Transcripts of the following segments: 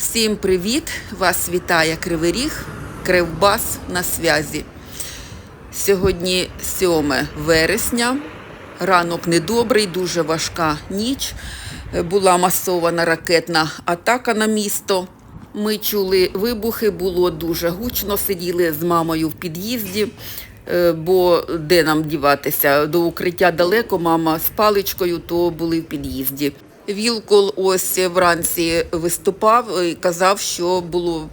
Всім привіт! Вас вітає Кривий Ріг, Кривбас на связі. Сьогодні 7 вересня. Ранок недобрий, дуже важка ніч. Була масована ракетна атака на місто. Ми чули вибухи, було дуже гучно. Сиділи з мамою в під'їзді, е, бо де нам діватися? До укриття далеко, мама з паличкою, то були в під'їзді. Вілкол ось вранці виступав і казав, що було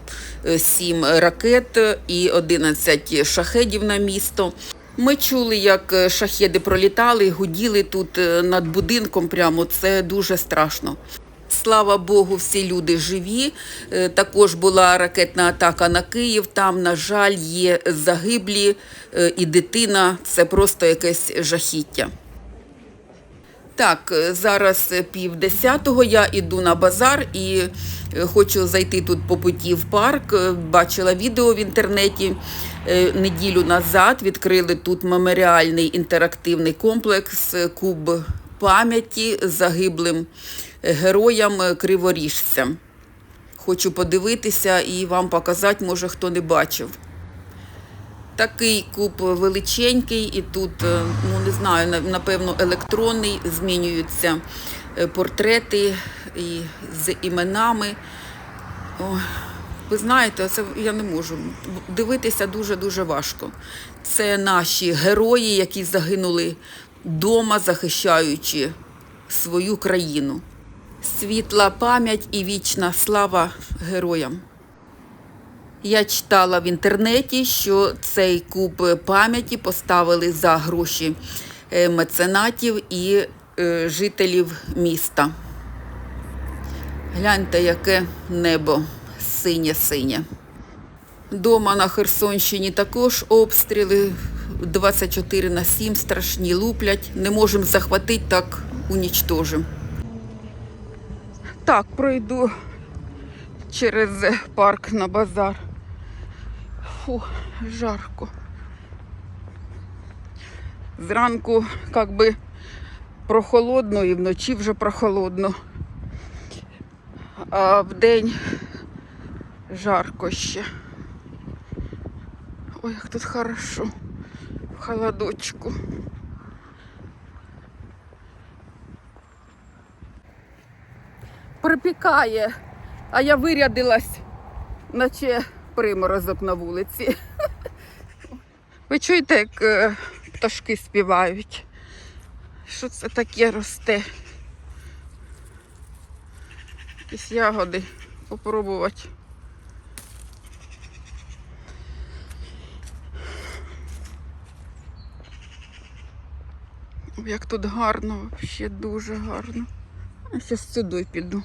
е, сім ракет і 11 шахедів на місто. Ми чули, як шахеди пролітали, гуділи тут е, над будинком. Прямо це дуже страшно. Слава Богу, всі люди живі. Е, Також була ракетна атака на Київ. Там, на жаль, є загиблі і дитина. Це просто якесь жахіття. Так, е, зараз е, пів десятого. Я іду на базар і е, хочу зайти тут по путі в парк. Бачила відео в інтернеті. Неділю назад відкрили тут меморіальний інтерактивний комплекс Куб пам'яті загиблим героям криворіжцям. Хочу подивитися і вам показати, може хто не бачив. Такий куб величенький, і тут, е, ну не знаю, напевно, електронний, змінюються е, портрети і з іменами. Ой, ви знаєте, це я не можу. Дивитися дуже-дуже важко. Це наші герої, які загинули вдома, захищаючи свою країну. Світла пам'ять і вічна слава героям. Я читала в інтернеті, що цей куб пам'яті поставили за гроші е, меценатів і е, жителів міста. Гляньте, яке небо синє-синє. Дома на Херсонщині також обстріли 24 на 7 страшні луплять. Не можемо захватити, так унічтожимо. Так, пройду через парк на базар. Фу, жарко. Зранку як би прохолодно і вночі вже прохолодно. А вдень жарко ще. Ой, як тут хорошо. В холодочку. Припікає, а я вирядилась, наче приморозок на вулиці. Ви чуєте, як е, пташки співають? Що це таке росте? Якісь ягоди попробувати. Як тут гарно, взагалі дуже гарно. Зараз сюди піду.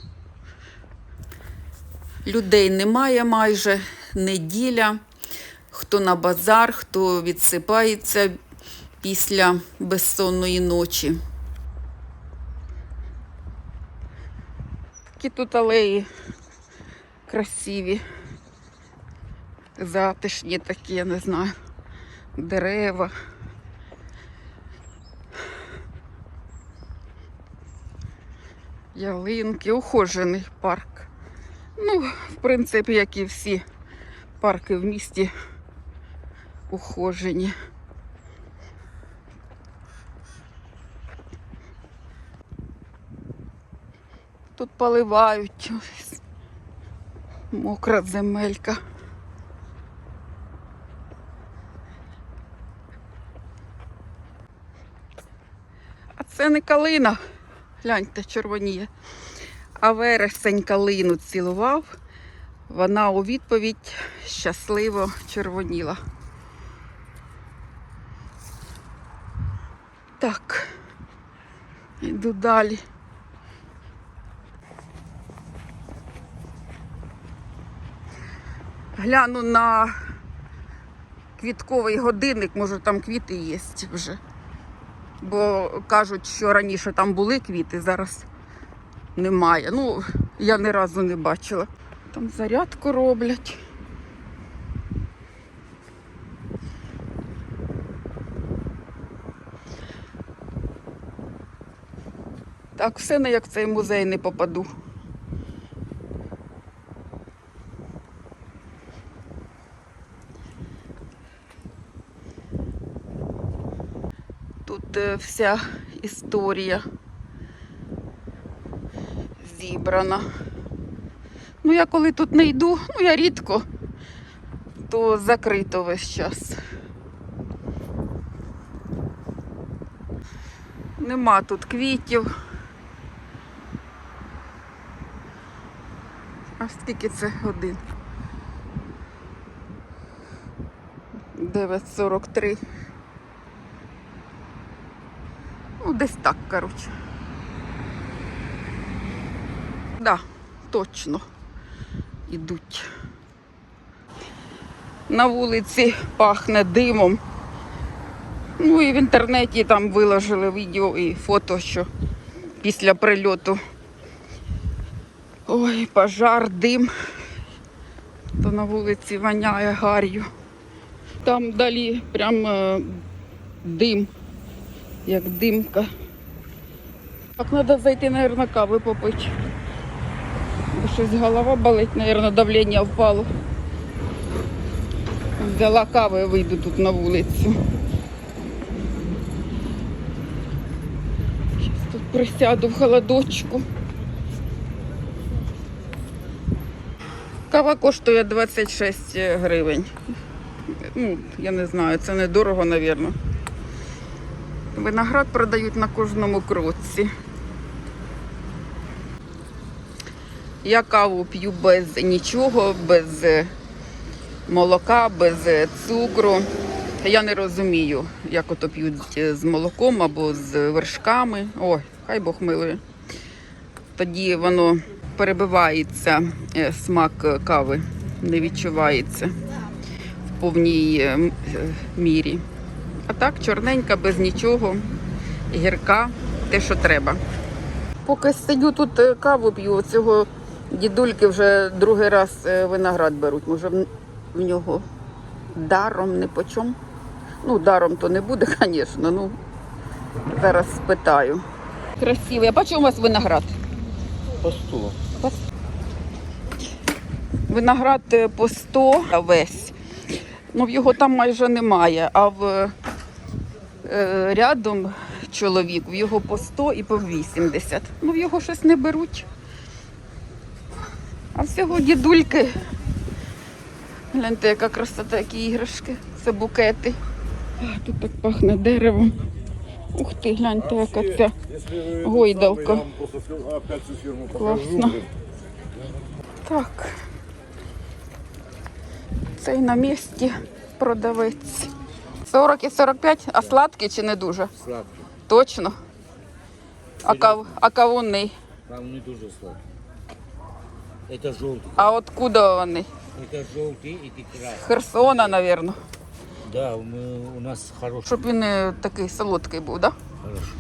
Людей немає майже, неділя. Хто на базар, хто відсипається після безсонної ночі. Такі тут алеї красиві, затишні такі, я не знаю, дерева. Ялинки, ухожений парк. Ну, в принципі, як і всі парки в місті ухожені. Тут поливають ось мокра земелька. А це не калина. Гляньте, червоніє. А вересень калину цілував. Вона у відповідь щасливо червоніла. Так, іду далі. Гляну на квітковий годинник, може там квіти є вже. Бо кажуть, що раніше там були квіти, зараз немає. Ну, я ні разу не бачила. Там зарядку роблять. Так, все не як в цей музей не попаду. Тут е, вся історія зібрана. Ну, я коли тут не йду, ну я рідко, то закрито весь час. Нема тут квітів. А скільки це годин? 9.43. Ну, десь так, коротше. Да, точно. Ідуть. На вулиці пахне димом. Ну і в інтернеті там виложили відео і фото, що після прильоту. Ой, пожар, дим. То на вулиці воняє гар'ю. Там далі прям е, дим, як димка. Так треба зайти, мабуть, кави попити. Щось голова болить, мабуть, давлення впало. Взяла кави, вийду тут на вулицю. Зараз тут присяду в холодочку. Кава коштує 26 гривень. Ну, я не знаю, це недорого, мабуть. Виноград продають на кожному кроці. Я каву п'ю без нічого, без е, молока, без е, цукру. Я не розумію, як ото п'ють е, з молоком або з вершками. Ой, хай Бог милує. Тоді воно перебивається, смак кави, не відчувається в повній мірі. А так, чорненька, без нічого, гірка, те, що треба. Поки сидю тут каву п'ю, цього дідульки вже другий раз е, виноград беруть. Може, в, нього даром не почом. Ну, даром то не буде, звісно. Ну, зараз спитаю. Красивий. А по чому у вас виноград? По 100. Виноград е, по 100 весь. Ну, в його там майже немає, а в е, рядом чоловік, в його по 100 і по 80. Ну, в його щось не беруть. А всього дідульки. Гляньте, яка красота, які іграшки. Це букети. Тут так пахне деревом. Ух ти, гляньте, яка ця. Гойдалка. покажу. Так. Цей на місці продавець. 40 і 45, а сладкий чи не дуже? Сладкий. Точно. А, кав... а кавуни? Там не дуже сладкий. Это желтый. А откуда вони? Это желтый, это красный. Херсона, мабуть. Да, мы, у нас хороший. Щоб він не такий солодкий був, так? Да? Хороший.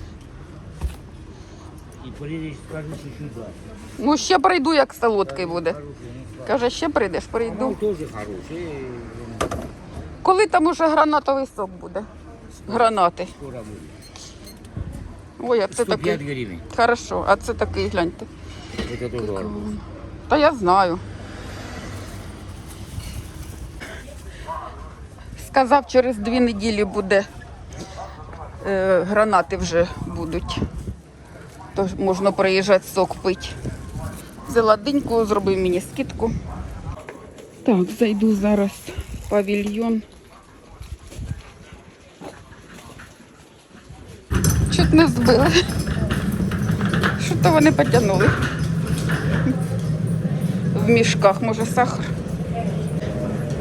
И приедешь, скажешь еще да. Ну, ще прийду, як солодкий буде. Хороший, ну, сладкий. Каже, ще прийдеш, Ну, прийду. тоже хороший. Э, Коли там уже гранатовий сок буде? Гранати. Скоро будет. Ой, а це 105 такий. гривен. Хорошо, а це такий, гляньте. Это тоже арбуз. Та я знаю. Сказав, через дві неділі буде е, гранати вже будуть. Тож можна приїжджати сок пити. Взяла диньку, зробив мені скидку. Так, зайду зараз в павільйон. Чуть не збили. Що то вони потягнули в мішках, може сахар,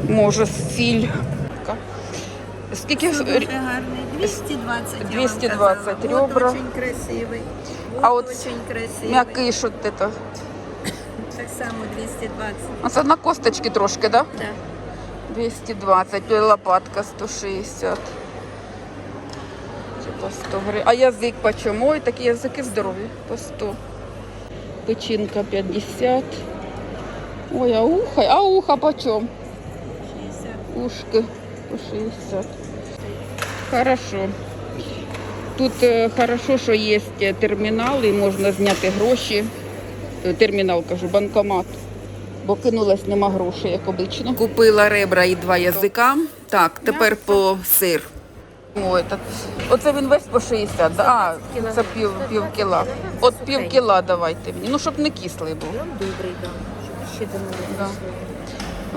може сіль. Скільки гарний. 220. 220 ребра. Очень красивий. А Вот от очень красивий. м'який, що це? Так само 220. А це на косточки трошки, так? Да? Да. 220, лопатка 160. По 100 гривень. А язик по чому? Ой, такі язики здорові, по 100. Печінка 50. Ой, а уха, а уха по чому? 60. Ушки по 60. Хорошо. Тут е, хорошо, що є термінали, можна зняти гроші. Е, Термінал, кажу, банкомат. Бо кинулась, нема грошей, як обично. Купила ребра і два язика. Так, тепер по сир. О, этот. Оце він весь по 60, да? А, це пів, пів кіла. От пів кіла давайте мені, ну щоб не кислий був. Добрий, да. До мене Да.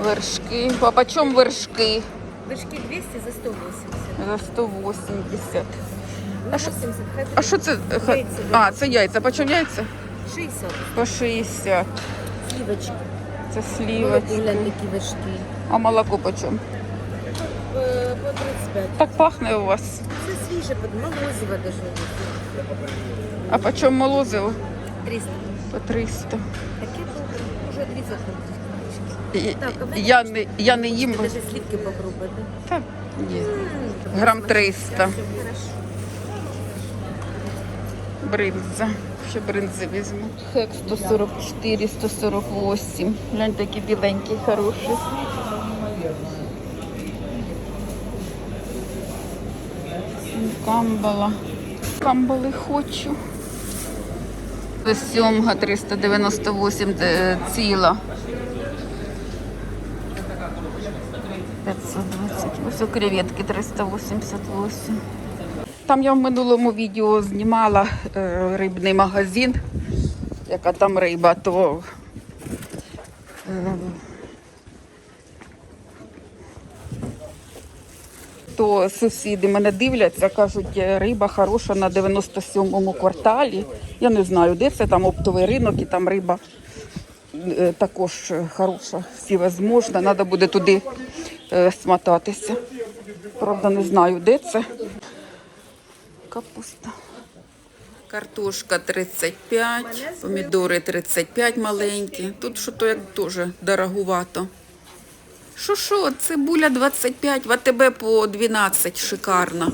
Вершки. По почем вершки? Вершки 200 за 180. За 180. А що, 80, хай а що це? Ха- Яйця, А, це яйця. Почем яйця? 60. По 60. Сливочки. Це слівочки. такі вершки. А молоко почем? Е, По 35. Так пахне у вас. Це свіже, под молозиво даже. А почем молозиво? 300. По 300. Я не, я не їм. Даже сливки попробуйте. Так, ні. Грам 300. Все. Бринза. Ще бринзи візьму. Хек 144, 148. Глянь, такий біленький, хороший. Камбала. Камбали хочу. Сьомга 398 де- ціла. 528. Креветки 388. Там я в минулому відео знімала е, рибний магазин, яка там риба, то е, то сусіди мене дивляться, кажуть, «Е, риба хороша на 97-му кварталі. Я не знаю, де це там оптовий ринок і там риба е, також хороша, всі возможна. Треба буде туди е, смотатися. Правда, не знаю, де це. Капуста. Картошка 35, помідори 35 маленькі. Тут що то як теж дорогувато. Що що, цибуля 25, в АТБ по 12, шикарно.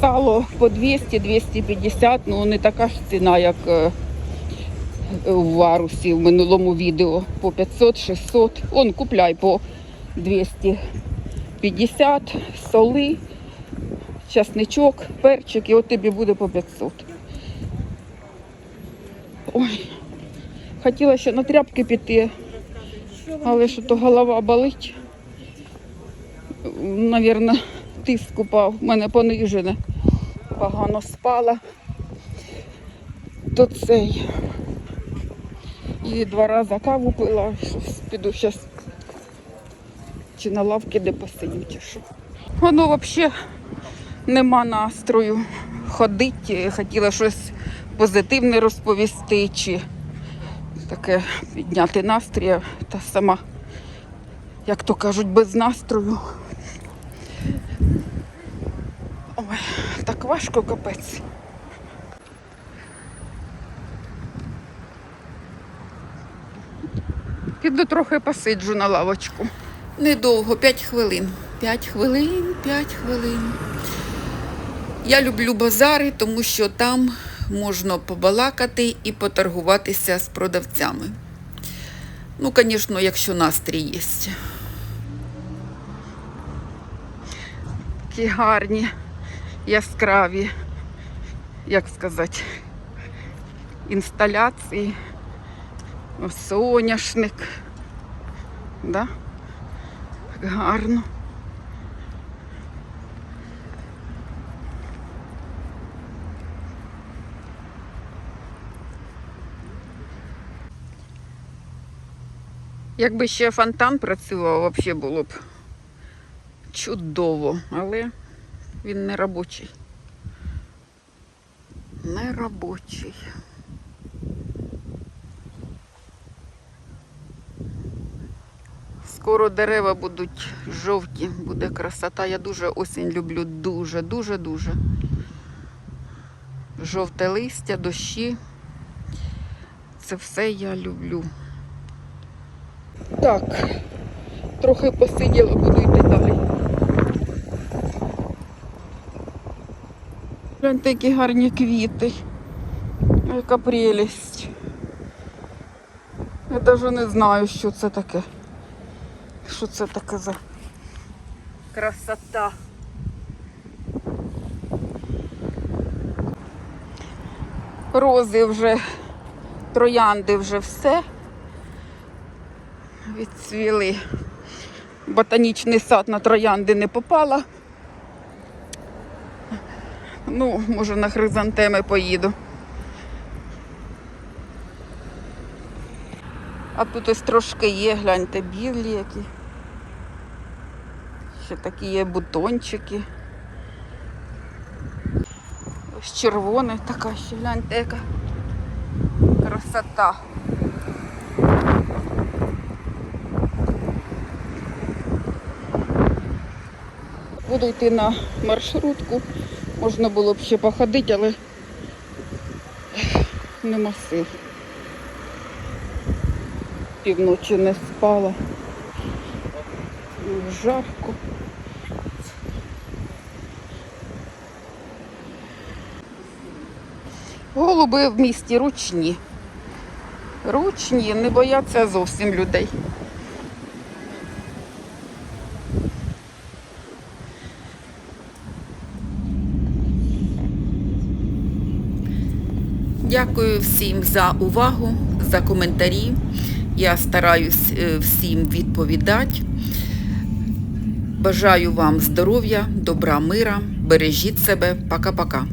Сало по 200-250, ну не така ж ціна, як е, у Варусі в минулому відео. По 500-600. Он купляй по 250, соли, часничок, перчик, і от тобі буде по 500. Ой, хотіла ще на тряпки піти, але що то голова болить. Навірно, тиск упав, в мене понижене. Погано спала. То цей. І два рази каву пила, щось піду зараз чи на лавки де посидім, чи що. Воно взагалі нема настрою ходити. Хотіла щось позитивне розповісти, чи таке підняти настрій, та сама, як то кажуть, без настрою. Ой, так важко капець. Піду трохи посиджу на лавочку. Недовго, 5 хвилин. 5 хвилин, 5 хвилин. Я люблю базари, тому що там можна побалакати і поторгуватися з продавцями. Ну, звісно, якщо настрій є. Такі гарні, яскраві, як сказати, інсталяції. Соняшник. Да? Гарно. Якби ще фонтан працював, взагалі було б чудово, але він не робочий. Не робочий. Скоро дерева будуть жовті, буде красота. Я дуже осінь люблю, дуже, дуже, дуже. Жовте листя, дощі. Це все я люблю. Так, трохи посиділа, буду йти далі. Гляньте, які гарні квіти. Яка прелість. Я навіть не знаю, що це таке. Що це таке за красота. Рози вже, троянди вже все відцвіли. Ботанічний сад на троянди не попала. Ну, може, на хризантеми поїду. А тут ось трошки є, гляньте, білі які. Ще такі є бутончики. Ось червоний така ще, гляньте, яка красота. Буду йти на маршрутку. Можна було б ще походити, але нема сил. Півночі не спала. Жарко. Голуби в місті ручні. Ручні, не бояться зовсім людей. Дякую всім за увагу, за коментарі. Я стараюсь е, всім відповідати. Бажаю вам здоров'я, добра, мира. Бережіть себе. Пока-пока.